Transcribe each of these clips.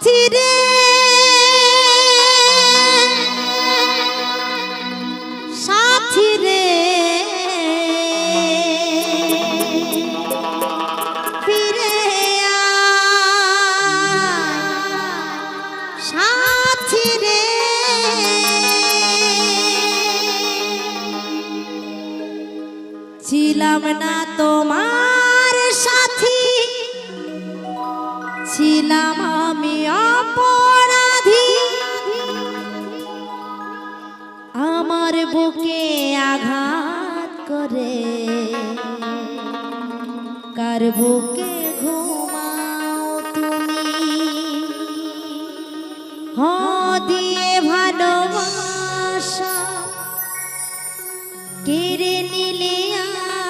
সাথী রে। সাথী রে। ছিলাম না বুকে ঘুমাও তুমি। হ দিয়ে ভালোবাসা, কেড়ে নিলে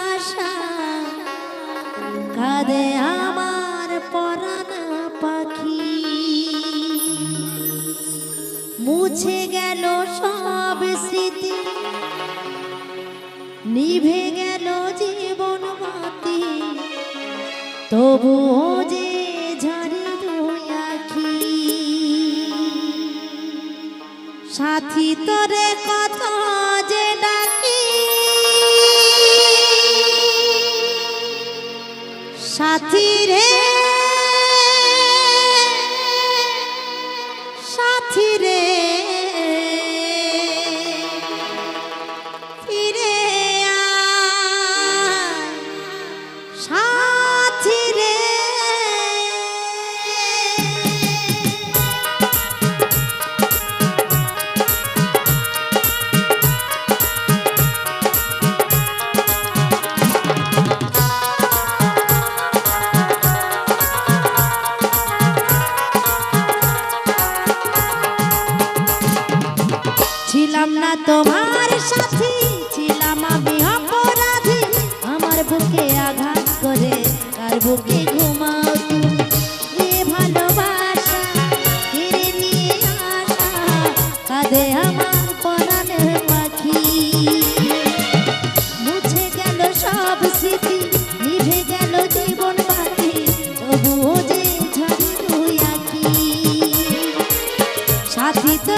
আশা। কাঁদে আমার পরাণ পাখি। মুছে গেল সব স্মৃতি, নিভে সাথী তোরে কত তোমার সাথী ছিলাম আমি অপরাধী। আমার বুকে আঘাত করে কার বুকে ঘুমাও তুমি। এ ভালোবাসা কেড়ে নিয়ে আসা কাঁদে আমার পরাণের পাখি। মুছে গেল সব স্মৃতি, নিভে গেল জীবন বাতি তবুও যে ঝরে দুই আঁখি সাথী তোরে